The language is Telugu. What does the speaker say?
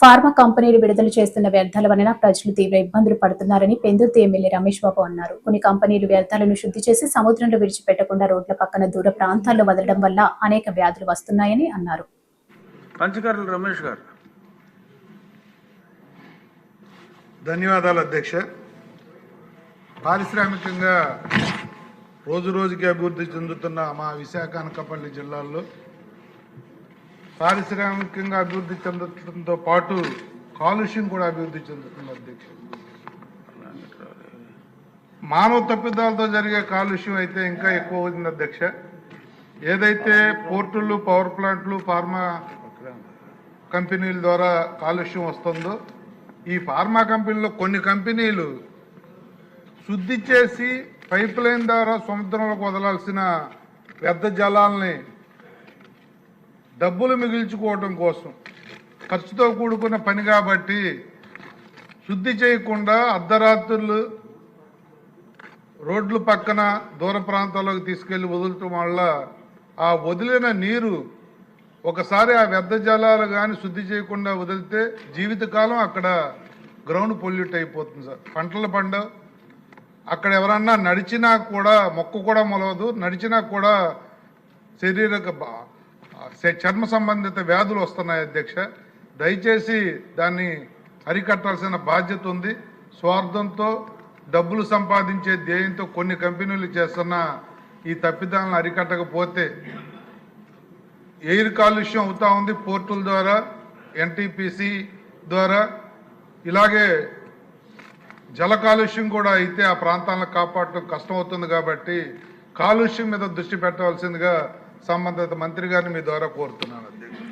ఫార్మా కంపెనీలు విడుదల చేస్తున్న వ్యర్థాల వలన ప్రజలు తీవ్ర ఇబ్బందులు పడుతున్నారని పెందుర్తి ఎమ్మెల్యే రమేష్ బాబు అన్నారు. కొన్ని కంపెనీలు వ్యర్థాలను శుద్ధి చేసి సముద్రంలో విడిచిపెట్టకుండా రోడ్ల పక్కన దూర ప్రాంతాల్లో వదలడం వల్ల అనేక వ్యాధులు వస్తున్నాయని అన్నారు. పంచకర్ల రమేష్ గారు. ధన్యవాదాలు అధ్యక్ష. పారిశ్రామికంగా రోజు రోజుకి అభివృద్ధి చెందుతున్న మా విశాఖ అనకాపల్లి జిల్లాల్లో పారిశ్రామికంగా అభివృద్ధి చెందడంతో పాటు కాలుష్యం కూడా అభివృద్ధి చెందుతుంది అధ్యక్ష మానవ తప్పిదాలతో జరిగే కాలుష్యం అయితే ఇంకా ఎక్కువ అవుతుంది అధ్యక్ష. ఏదైతే పోర్టులు పవర్ ప్లాంట్లు ఫార్మా కంపెనీల ద్వారా కాలుష్యం వస్తుందో ఈ ఫార్మా కంపెనీలో కొన్ని కంపెనీలు శుద్ధి చేసి పైప్ లైన్ ద్వారా సముద్రంలోకి వదలాల్సిన వ్యర్థ జలాల్ని డబ్బులు మిగిల్చుకోవటం కోసం. ఖర్చుతో కూడుకున్న పని కాబట్టి శుద్ధి చేయకుండా అర్ధరాత్రులు రోడ్లు పక్కన దూర ప్రాంతాల్లోకి తీసుకెళ్ళి వదులటం వల్ల ఆ వదిలిన నీరు ఒకసారి ఆ వ్యర్థ జలాలు కానీ శుద్ధి చేయకుండా వదిలితే జీవితకాలం అక్కడ గ్రౌండ్ పొల్యూట్ అయిపోతుంది సార్. పంటలు పండవు. అక్కడ ఎవరన్నా నడిచినా కూడా మొక్క కూడా మొలవదు. నడిచినా కూడా శరీరక చర్మ సంబంధిత వ్యాధులు వస్తున్నాయి అధ్యక్ష. దయచేసి దాన్ని అరికట్టాల్సిన బాధ్యత ఉంది. స్వార్థంతో డబ్బులు సంపాదించే ధ్యేయంతో కొన్ని కంపెనీలు చేస్తున్న ఈ తప్పిదాలను అరికట్టకపోతే ఎయిర్ కాలుష్యం అవుతా ఉంది పోర్టుల ద్వారా ఎన్టీపీసీ ద్వారా. ఇలాగే జల కాలుష్యం కూడా అయితే ఆ ప్రాంతాలను కాపాడటం కష్టమవుతుంది కాబట్టి కాలుష్యం మీద దృష్టి పెట్టవలసిందిగా సంబంధిత మంత్రి గారిని మీ ద్వారా కోరుతున్నాను. అధ్యక్ష